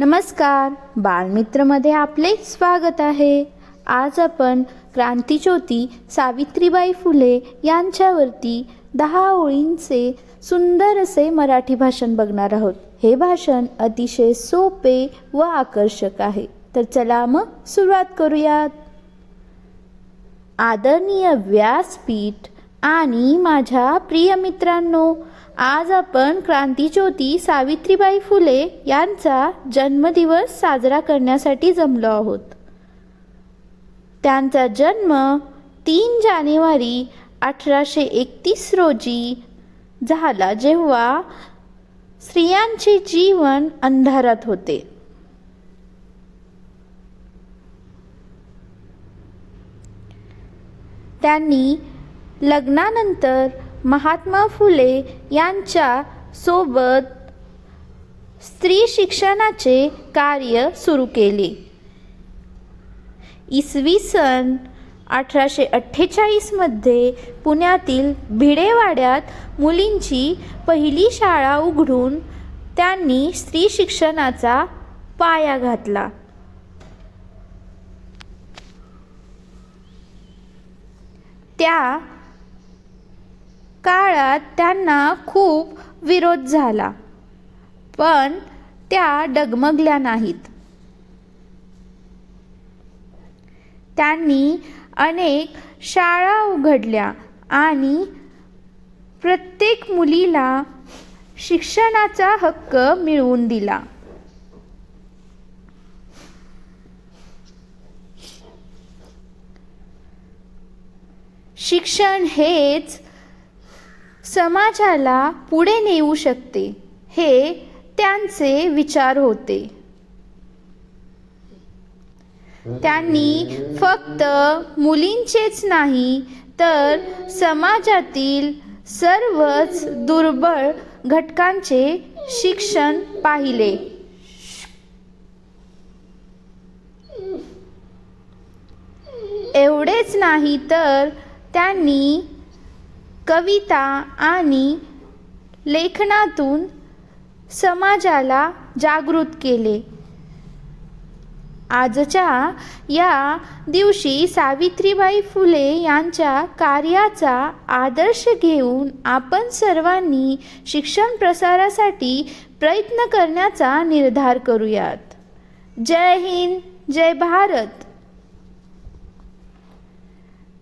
नमस्कार. बालमित्रमध्ये आपले स्वागत आहे. आज आपण क्रांतीज्योती सावित्रीबाई फुले यांच्यावरती दहा ओळींचे सुंदर असे मराठी भाषण बघणार आहोत. हे भाषण अतिशय सोपे व आकर्षक आहे. तर चला मग सुरुवात करूयात. आदरणीय व्यासपीठ आणि माझ्या प्रिय मित्रांनो आज आपण क्रांतीज्योती सावित्रीबाई फुले यांचा जन्मदिवस साजरा करण्यासाठी जमलो आहोत. त्यांचा जन्म तीन जानेवारी अठराशे एकतीस रोजी झाला जेव्हा स्त्रियांचे जीवन अंधारात होते. त्यांनी लग्नानंतर महात्मा फुले यांच्या सोबत स्त्री शिक्षणाचे कार्य सुरू केले. इसवी सन अठराशे अठ्ठेचाळीसमध्ये पुण्यातील भिडेवाड्यात मुलींची पहिली शाळा उघडून त्यांनी स्त्री शिक्षणाचा पाया घातला. त्या काळात त्यांना खूप विरोध झाला पण त्या डगमगल्या नाहीत. त्यांनी अनेक शाळा उघडल्या आणि प्रत्येक मुलीला शिक्षणाचा हक्क मिळवून दिला. शिक्षण हेच समाजाला पुढे नेऊ शकते हे त्यांचे विचार होते. त्यांनी फक्त मुलींचेच नाही तर समाजातील सर्वच दुर्बळ घटकांचे शिक्षण पाहिले. एवढेच नाही तर त्यांनी कविता आणि लेखनातून समाजाला जागृत केले. आजच्या या दिवशी सावित्रीबाई फुले यांच्या कार्याचा आदर्श घेऊन आपण सर्वांनी शिक्षण प्रसारासाठी प्रयत्न करण्याचा निर्धार करूयात. जय हिंद जय भारत.